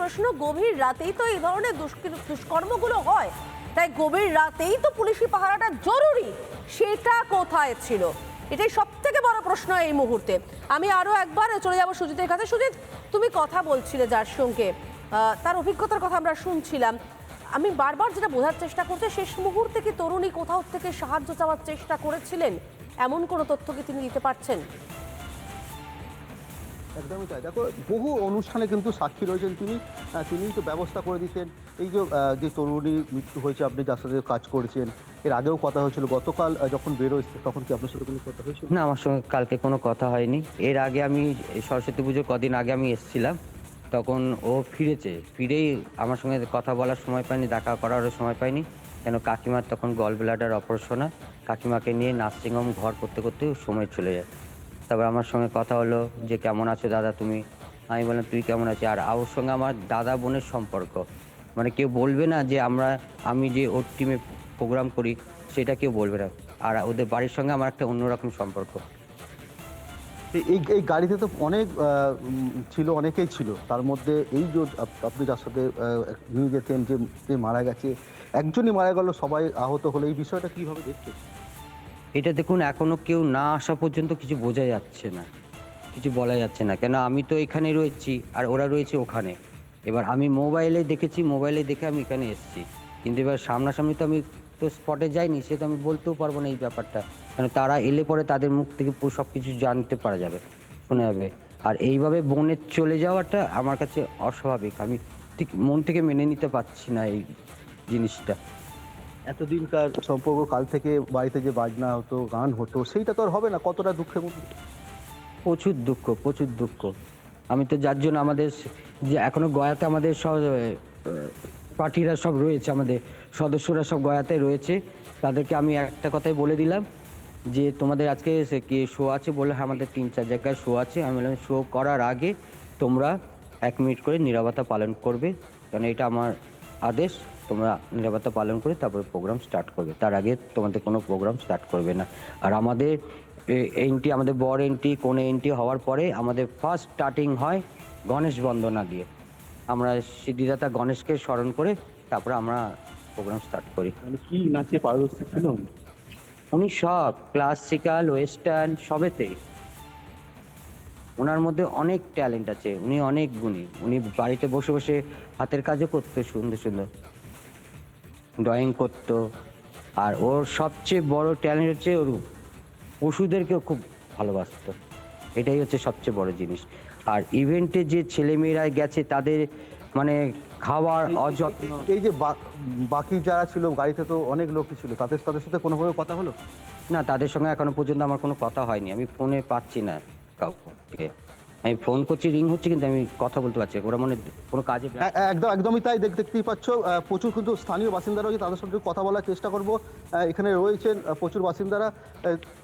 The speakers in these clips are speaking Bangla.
প্রশ্ন, গভীর রাতেই তো এই ধরনের দুষ্কর্মগুলো হয়। তাই গভীর রাতেই তো পুলিশি পাহারাটা জরুরি, সেটা কোথায় ছিল? এটাই সব থেকে বড় প্রশ্ন এই মুহূর্তে। আমি আরও একবার চলে যাব সুজিতের কাছে। সুজিত, তুমি কথা বলছিলে যার সঙ্গে। তার অভিজ্ঞতার কথা আমরা শুনছিলাম। আমি বারবার যেটা বোঝার চেষ্টা করছি, শেষ মুহূর্তে কি তরুণী কোথাও থেকে সাহায্য চাওয়ার চেষ্টা করেছিলেন? এমন কোনো তথ্য কি তিনি দিতে পারছেন? একদমই তাই। দেখো, বহু অনুষ্ঠানে কিন্তু সাক্ষী রয়েছেন তিনি। তিনিই তো ব্যবস্থা করে দিচ্ছেন এই যে তরুণীর মৃত্যু হয়েছে, আপনি যার সাথে কাজ করেছেন, এর আগেও কথা হয়েছিল। গতকাল যখন বেরোচ্ছে তখন কি আপনার সাথে কোনো কথা হয়েছিল? না, আমার সঙ্গে কালকে কোনো কথা হয়নি। এর আগে আমি সরস্বতী পুজোর কদিন আগে আমি এসেছিলাম। তখন ও ফিরেছে। ফিরেই আমার সঙ্গে কথা বলার সময় পায়নি দেখা করারও সময় পায়নি কেন, কাকিমার তখন গল ব্লাডার অপারেশন হয়। কাকিমাকে নিয়ে নার্সিংহোম ঘর করতে করতে সময় চলে যায়। তারপর আমার সঙ্গে কথা হলো যে, কেমন আছো দাদা তুমি? আমি বললাম, তুই কেমন আছিস? আর ওর সঙ্গে আমার দাদা বোনের সম্পর্ক। মানে কেউ বলবে না যে, আমরা, আমি যে ওর টিমে প্রোগ্রাম করি, সেটা কেউ বলবে না। আর ওদের বাড়ির সঙ্গে আমার একটা অন্যরকম সম্পর্ক। এই- এই গাড়িতে তো অনেক ছিল, অনেকেই ছিল। তার মধ্যে এই যে আপনি যার সাথে নিয়ে যেতেন যে মারা গেছে, একজনই মারা গেল, সবাই আহত হলো। এই বিষয়টা কীভাবে দেখছেন? এটা দেখুন, এখনও কেউ না আসা পর্যন্ত কিছু বোঝা যাচ্ছে না। কিছু বলা যাচ্ছে না। কেন, আমি তো এখানে রয়েছি আর ওরা রয়েছে ওখানে। এবার আমি মোবাইলে দেখেছি, মোবাইলে দেখে আমি এখানে এসেছি। কিন্তু এবার সামনাসামনি তো আমি তো স্পটে যাইনি, সে তো আমি বলতেও পারব না এই ব্যাপারটা। কেন, তারা এলে পরে তাদের মুখ থেকে সব কিছু জানতে পারা যাবে, শোনা যাবে। আর এইভাবে বনের চলে যাওয়াটা আমার কাছে অস্বাভাবিক। আমি ঠিক মন থেকে মেনে নিতে পারছি না এই জিনিসটা। এতদিনকার সম্পর্ক, কাল থেকে বাড়িতে যে বাজনা হতো, গান হতো, সেইটা তো আর হবে না, কতটা দুঃখের মধ্যে প্রচুর দুঃখ প্রচুর দুঃখ। আমি তো যার জন্য আমাদের যে এখনও গয়াতে আমাদের সব পার্টিরা সব রয়েছে, আমাদের সদস্যরা সব গয়াতে রয়েছে। তাদেরকে আমি একটা কথাই বলে দিলাম, যে তোমাদের আজকে কি শো আছে বলে হ্যাঁ আমাদের তিন চার জায়গায় শো আছে। আমি বললাম শো করার আগে তোমরা এক মিনিট করে নিরাপত্তা পালন করবে, কারণ এটা আমার আদেশ। তোমরা নিরাপত্তা পালন করে তারপরে প্রোগ্রাম স্টার্ট করবে। তার আগে তোমাদের কোনো প্রোগ্রাম স্টার্ট করবে না। আর আমাদের এন্ট্রি আমাদের বর এন্ট্রি কোন এন্ট্রি হওয়ার পরে আমাদের ফার্স্ট স্টার্টিং হয় গণেশ বন্দনা দিয়ে। আমরা সিদ্ধিদাতা গণেশকে স্মরণ করে তারপরে আমরা প্রোগ্রাম স্টার্ট করি। মানে কি নাচে পারদর্শী ছিল? উনি সব ক্লাসিক্যাল ওয়েস্টার্ন সবেতেই ওনার মধ্যে অনেক ট্যালেন্ট আছে উনি অনেক গুণী। উনি বাড়িতে বসে বসে হাতের কাজও করতে সুন্দর সুন্দর। ড্রয়িং করতো। আর ওর সবচেয়ে বড় ট্যালেন্ট হচ্ছে ওর পশুদেরকেও খুব ভালোবাসতো। এটাই হচ্ছে সবচেয়ে বড় জিনিস। আর ইভেন্টে যে ছেলেমেয়েরা গেছে তাদের মানে খাওয়ার অযত্ন এই যে বাকি যারা ছিল গাড়িতে তো অনেক লোকই ছিল। তাদের তাদের সাথে কোনোভাবে কথা হলো? না তাদের সঙ্গে এখনও পর্যন্ত আমার কোনো কথা হয়নি। আমি ফোনে পাচ্ছি না কাউকে। আমি ফোন করছি রিং হচ্ছে কিন্তু আমি কথা বলতে পারছি ওরা মনে কোনো কাজে একদম একদমই তাই দেখ- দেখতেই পাচ্ছ। প্রচুর কিন্তু স্থানীয় বাসিন্দারা রয়েছে তাদের সঙ্গে কথা বলার চেষ্টা করব। এখানে রয়েছেন প্রচুর বাসিন্দারা।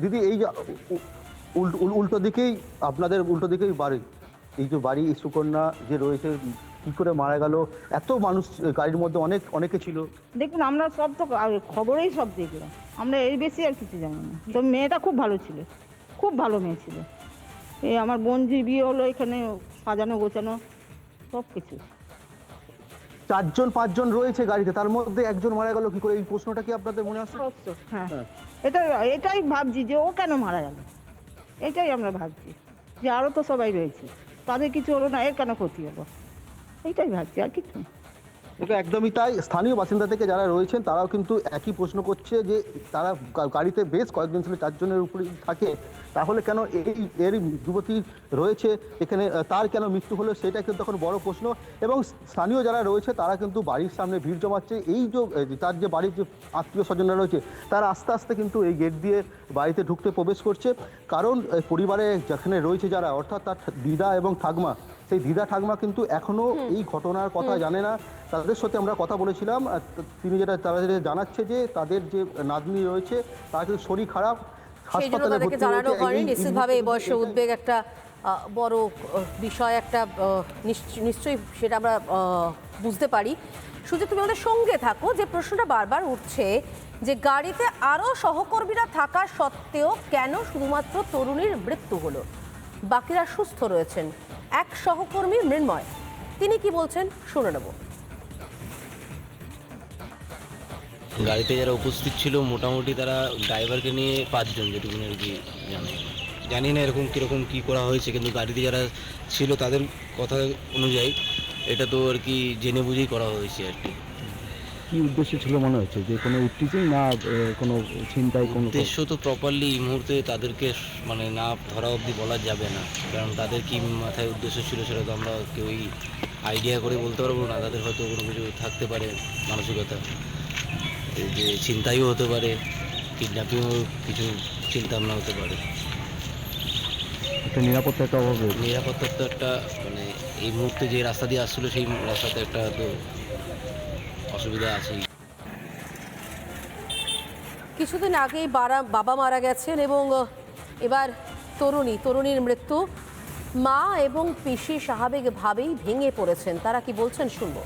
দিদি এই যে উল- উল- উল্টো দিকেই আপনাদের উল্টো দিকেই বাড়ি। এই যে বাড়ি এই সুকন্যা যে রয়েছে কি করে মারা গেল? এত মানুষ গাড়ির মধ্যে অনেক অনেকে ছিল। দেখুন আমরা সব তো খবরেই সব দেখলাম। আমরা এর বেশি আর কিছু জানি না। তো মেয়েটা খুব ভালো ছিল। খুব ভালো মেয়ে ছিল। এই আমার বোনজির বিয়ে হলো এখানে সাজানো গোছানো সব কিছু। চারজন পাঁচজন রয়েছে গাড়িতে তার মধ্যে একজন মারা গেল কি করে? এই প্রশ্নটা কি আপনাদের মনে আসছে? হ্যাঁ। হ্যাঁ। এটা এটাই ভাবছি যে ও কেন মারা গেল? এটাই আমরা ভাবছি যে আরও তো সবাই রয়েছে। তাদের কিছু হলো না এর কেন ক্ষতি হলো? এইটাই ভাবছি আর কিছু না। এটা একদমই তাই। স্থানীয় বাসিন্দা থেকে যারা রয়েছেন, তারাও কিন্তু একই প্রশ্ন করছে যে তারা গাড়িতে বেশ কয়েকজন ছিল, চারজনের উপরে থাকে। তাহলে কেন এই, এর যুবতী রয়েছে এখানে? তার কেন মৃত্যু হলো সেটা কিন্তু এখন বড় প্রশ্ন। এবং স্থানীয় যারা রয়েছে, তারা কিন্তু বাড়ির সামনে ভিড় জমাচ্ছে। এই যে তার যে বাড়ির যে আত্মীয় স্বজনরা রয়েছে, তারা আস্তে আস্তে কিন্তু এই গেট দিয়ে বাড়িতে ঢুকতে প্রবেশ করছে। কারণ পরিবারে যেখানে রয়েছে যারা, অর্থাৎ তার দিদা এবং ঠাকমা সেই ভিদা ঠাকমা কিন্তু এখনও এই ঘটনার কথা জানে না। তাদের সাথে আমরা কথা বলেছিলাম তিনি যেটা তারা যেটা জানাচ্ছে যে তাদের যে নাতনি রয়েছে তার কিন্তু শরীর খারাপ সেই জন্য তাদেরকে জানানো হয়নি। নিশ্চিতভাবে এই বয়সে উদ্বেগ একটা বড় বিষয় একটা নিশ্চয়ই সেটা আমরা বুঝতে পারি। শুধু তুমি আমাদের সঙ্গে থাকো। যে প্রশ্নটা বারবার উঠছে যে গাড়িতে আরও সহকর্মীরা থাকা সত্ত্বেও কেন শুধুমাত্র তরুণীর মৃত্যু হলো? বাকিরা সুস্থ রয়েছেন। এক সহকর্মী মৃন্ময়। তিনি কি বলছেন শুনে নেব। গাড়িতে যারা উপস্থিত ছিল, মোটামুটি তারা ড্রাইভারকে নিয়ে পাঁচজন যেটুকুনি আর কি জানে। জানি না এরকম কীরকম কী করা হয়েছে, কিন্তু গাড়িতে যারা ছিল তাদের কথা অনুযায়ী এটা তো আর কি জেনে বুঝেই করা হয়েছে আর কি। কি উদ্দেশ্য ছিল মনে হচ্ছে? যে কোনো উত্তেজই না কোনো চিন্তায় কোনো উদ্দেশ্য তো প্রপারলি এই মুহূর্তে তাদেরকে মানে না ধরা অবধি বলা যাবে না। কারণ তাদের কি মাথায় উদ্দেশ্য ছিল সেটা তো আমরা কেউই আইডিয়া করে বলতে পারব না। তাদের হয়তো কোনো কিছু থাকতে পারে মানসিকতা। এই যে চিন্তাইও হতে পারে কিডন্যাপিংও কিছু চিন্তা ভাবনা হতে পারে। একটা নিরাপত্তা একটা অভাব নিরাপত্তার তো একটা মানে এই মুহূর্তে যে রাস্তা দিয়ে আসছিল সেই রাস্তাতে একটা তো অসুবিধা আছেই। কিছুদিন আগেই বাবা মারা গেছেন এবং এবার তরুণী তরুণীর মৃত্যু। মা এবং পিসি স্বাভাবিকভাবেই ভেঙে পড়েছেন। তারা কি বলছেন শুনব।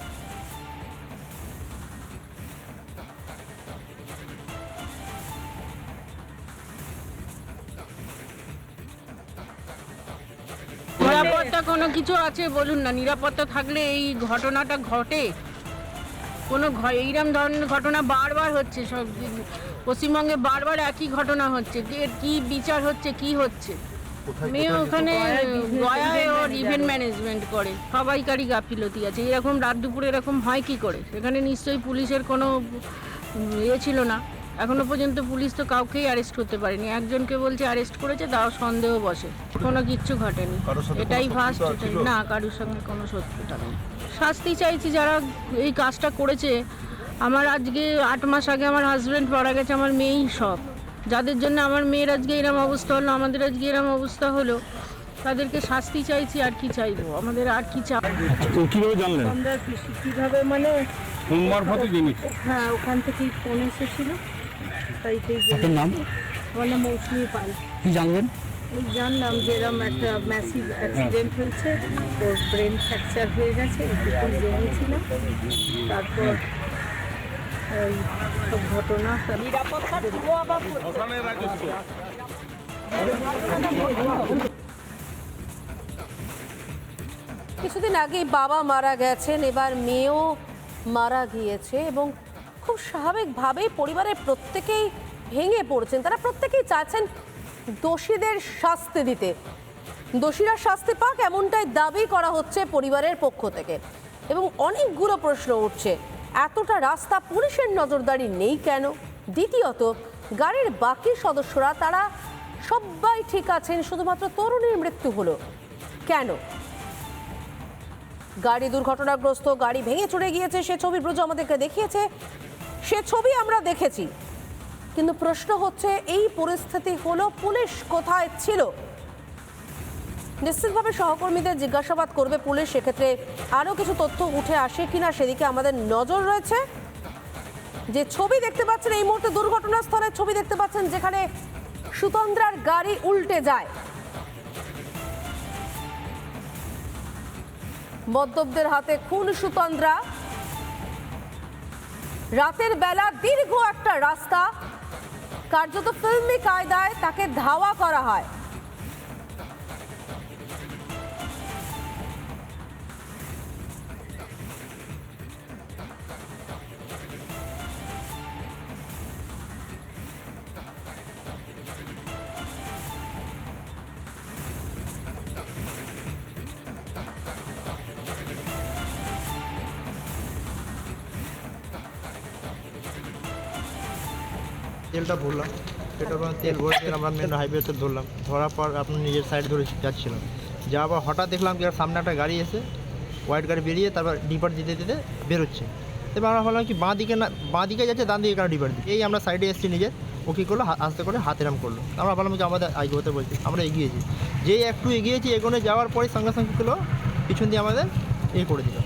নিরাপত্তা কোনো কিছু আছে? বলুন না। নিরাপত্তা থাকলে এই ঘটনাটা ঘটে? কোনো ঘ- এইরকম ধরনের ঘটনা বারবার হচ্ছে সব পশ্চিমবঙ্গে বারবার একই ঘটনা হচ্ছে। এর কি বিচার হচ্ছে কি হচ্ছে? মেয়ে ওখানে গয়ায় ওর ইভেন্ট ম্যানেজমেন্ট করে। সবাইকারই গাফিলতি আছে। এরকম রাত দুপুরে এরকম হয় কি করে? সেখানে নিশ্চয়ই পুলিশের কোনো ইয়ে ছিল না। এখনও পর্যন্ত পুলিশ তো কাউকেই অ্যারেস্ট করতে পারেনি। একজনকে বলছে অ্যারেস্ট করেছে তাও সন্দেহ বসে। কোনো কিচ্ছু ঘটেনি। এটাই ফার্স্ট না কারোর সঙ্গে কোনো শত্রুতা নেই। শাস্তি চাইছি যারা এই কাজটা করেছে। আমার আজকে আট মাস আগে আমার হাজব্যান্ড মারা গেছে আমার মেয়েই সব। যাদের জন্য আমার মেয়ের আজকে এরম অবস্থা হলো আমাদের আজকে এরম অবস্থা হলো তাদেরকে শাস্তি চাইছি আর কি চাইব? আমাদের আর কি চাপ তো কীভাবে জানলেন? কীভাবে মানে হ্যাঁ ওখান থেকেই ফোন এসেছিল। তাই সেই নাম? আমার নাম মৌসুমি পাল। কি জানলেন? জানলাম যে এরকম একটা ম্যাসিভ অ্যাক্সিডেন্ট হয়েছে ওর ব্রেন ফ্র্যাকচার হয়ে গেছে এটুকুই জেনেছিলাম তারপর এই সব ঘটনা কিছুদিন আগেই বাবা মারা গেছেন, এবার মেয়েও মারা গিয়েছে এবং খুব স্বাভাবিকভাবেই পরিবারের প্রত্যেকেই ভেঙে পড়ছেন। তারা প্রত্যেকেই চাচ্ছেন দোষীদের শাস্তি দিতে। দোষীরা শাস্তি পাক এমনটাই দাবি করা হচ্ছে পরিবারের পক্ষ থেকে। এবং অনেকগুলো প্রশ্ন উঠছে, এতটা রাস্তা পুলিশের নজরদারি নেই কেন? দ্বিতীয়ত, গাড়ির বাকি সদস্যরা তারা সবাই ঠিক আছেন, শুধুমাত্র তরুণীর মৃত্যু হলো। কেন? গাড়ি দুর্ঘটনাগ্রস্ত, গাড়ি ভেঙে চড়ে গিয়েছে, সে ছবি ব্রজ আমাদেরকে দেখিয়েছে। সে ছবি আমরা দেখেছি। কিন্তু প্রশ্ন হচ্ছে, এই পরিস্থিতি হলো পুলিশ কোথায় ছিল? নিশ্চিতভাবে সহকর্মীদের জিজ্ঞাসাবাদ করবে পুলিশ, সেক্ষেত্রে আরও কিছু তথ্য উঠে আসে কিনা সেদিকে আমাদের নজর রয়েছে। যে ছবি দেখতে পাচ্ছেন, এই মুহূর্তে দুর্ঘটনাস্থলের ছবি দেখতে পাচ্ছেন, যেখানে সুতন্দ্রার গাড়ি উল্টে যায়। মদ্যপদের হাতে খুন সুতন্দ্রা। রাতের বেলা দীর্ঘ একটা রাস্তা। কার্যত ফিল্মি কায়দায় তাকে ধাওয়া করা হয়। তেলটা ভরলাম। পেট্রোল পাম্প তেল ভরে আমরা মেন হাইওয়েতে ধরলাম। ধরার পর আপনি নিজের সাইড ধরে যাচ্ছিলাম। যাওয়ার পর হঠাৎ দেখলাম আর সামনে একটা গাড়ি এসে হোয়াইট গাড়ি বেরিয়ে তারপর ডিপার দিতে দিতে বেরোচ্ছে। এবার আমরা ভাবলাম কি বাঁ দিকে না, বাঁ দিকে যাচ্ছে, ডান দিকে কেন ডিপার দিকে এই আমরা সাইডে এসেছি নিজের ও কী করল? আস্তে করে হাত এরাম করল। আমরা ভাবলাম কি আমাদের আগে হতে বলছি। আমরা এগিয়েছি। যেই একটু এগিয়েছি, এগোনে যাওয়ার পরে সঙ্গে সঙ্গে করল? পিছন দিয়ে আমাদের এ করে দিল।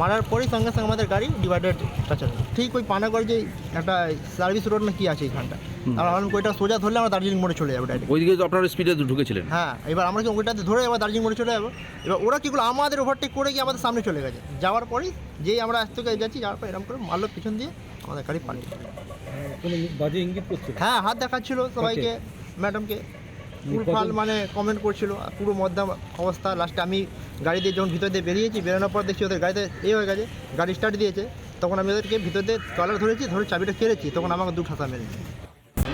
মারার পরেই সঙ্গে সঙ্গে আমাদের গাড়ি ডিভাইডার টাচার ঠিক ওই পানাগড় যে একটা সার্ভিস রোড না কি আছে এইখানটা? আমরা ভাবলাম ওইটা সোজা ধরলে আমরা দার্জিলিং মোড়ে চলে যাব ডাইরেক্ট ওইদিকে তো আপনারা স্পিডে ঢুকেছিলেন। হ্যাঁ এবার আমরা কি ওইটাতে ধরে এবার দার্জিলিং মোড়ে চলে যাব? এবার ওরা কী করল আমাদের ওভারটেক করে গিয়ে আমাদের সামনে চলে গেছে। যাওয়ার পরেই যেই আমরা আজ থেকে যাচ্ছি যাওয়ার পর এরকম করে মারলো পিছন দিয়ে আমাদের গাড়ি করছে হ্যাঁ হাত দেখাচ্ছিল সবাইকে ম্যাডামকে ফুলফাল মানে কমেন্ট করছিল পুরো মধ্যম অবস্থা। লাস্টে আমি গাড়ি দিয়ে যখন ভিতর দিয়ে বেরিয়েছি বেরোনোর পর দেখছি ওদের গাড়িতে এ হয়ে গেছে গাড়ি স্টার্ট দিয়েছে। তখন আমি ওদেরকে ভিতর দিয়ে টলার ধরেছি ধরে চাবিটা কেড়েছি তখন আমাকে দু ঠাসা মেরেছে।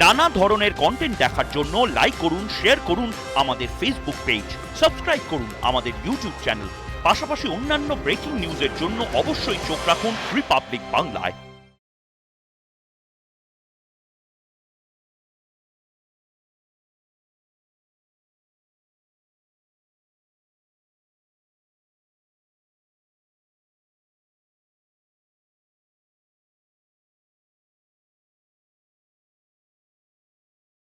নানা ধরনের কন্টেন্ট দেখার জন্য লাইক করুন শেয়ার করুন আমাদের ফেসবুক পেজ সাবস্ক্রাইব করুন আমাদের ইউটিউব চ্যানেল পাশাপাশি অন্যান্য ব্রেকিং নিউজের জন্য অবশ্যই চোখ রাখুন রিপাবলিক বাংলায়